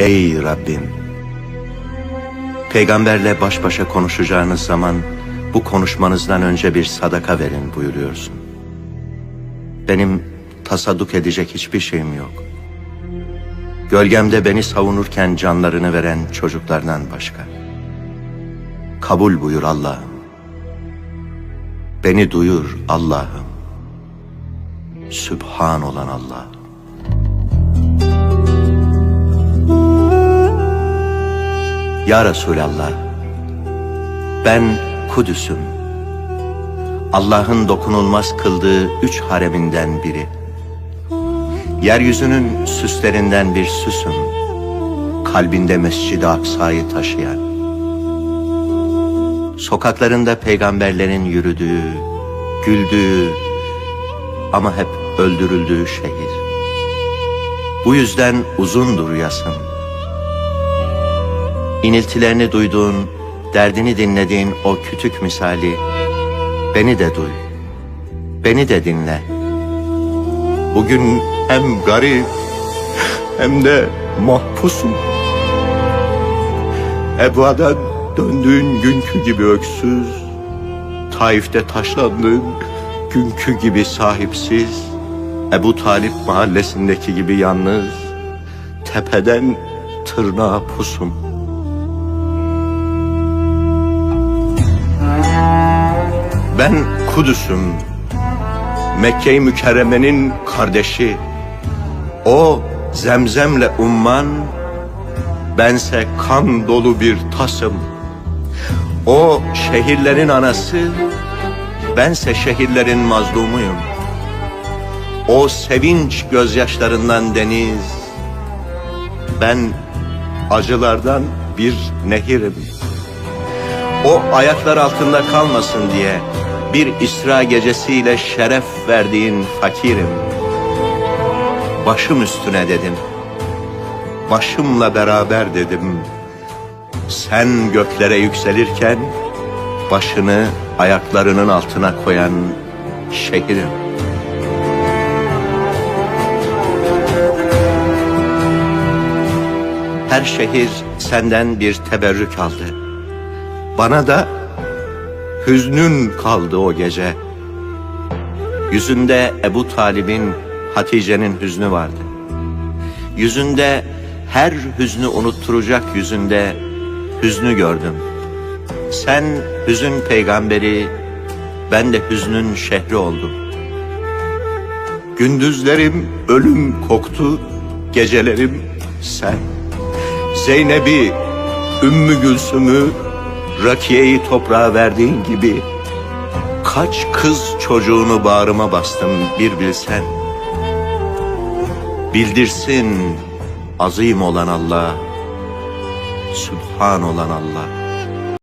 Ey Rabbim! Peygamberle baş başa konuşacağınız zaman bu konuşmanızdan önce bir sadaka verin buyuruyorsun. Benim tasadduk edecek hiçbir şeyim yok. Gölgemde beni savunurken canlarını veren çocuklardan başka. Kabul buyur Allah'ım. Beni duyur Allah'ım. Sübhan olan Allah. Ya Resulallah, ben Kudüs'üm. Allah'ın dokunulmaz kıldığı üç hareminden biri. Yeryüzünün süslerinden bir süsüm. Kalbinde Mescid-i Aksa'yı taşıyan. Sokaklarında peygamberlerin yürüdüğü, güldüğü ama hep öldürüldüğü şehir. Bu yüzden uzundur yasım. İniltilerini duyduğun, derdini dinlediğin o kütük misali, beni de duy, beni de dinle. Bugün hem garip hem de mahpusum. Ebua'dan döndüğün günkü gibi öksüz, Taif'te taşlandığın günkü gibi sahipsiz, Ebu Talip mahallesindeki gibi yalnız, tepeden tırnağa pusum. Ben Kudüs'üm, Mekke-i Mükerreme'nin kardeşi. O zemzemle umman, bense kan dolu bir tasım. O şehirlerin anası, bense şehirlerin mazlumuyum. O sevinç gözyaşlarından deniz, ben acılardan bir nehirim. O ayaklar altında kalmasın diye bir İsra gecesiyle şeref verdiğin fakirim. Başım üstüne dedim. Başımla beraber dedim. Sen göklere yükselirken başını ayaklarının altına koyan şehirim. Her şehir senden bir teberrük aldı. Bana da hüznün kaldı o gece. Yüzünde Ebu Talib'in, Hatice'nin hüznü vardı. Yüzünde her hüznü unutturacak yüzünde hüznü gördüm. Sen hüzün peygamberi, ben de hüznün şehri oldum. Gündüzlerim ölüm koktu, gecelerim sen. Zeynep'i, Ümmü Gülsüm'ü, Rakiye'yi toprağa verdiğin gibi kaç kız çocuğunu bağrıma bastım bir bilsen. Bildirsin azim olan Allah, Sübhan olan Allah.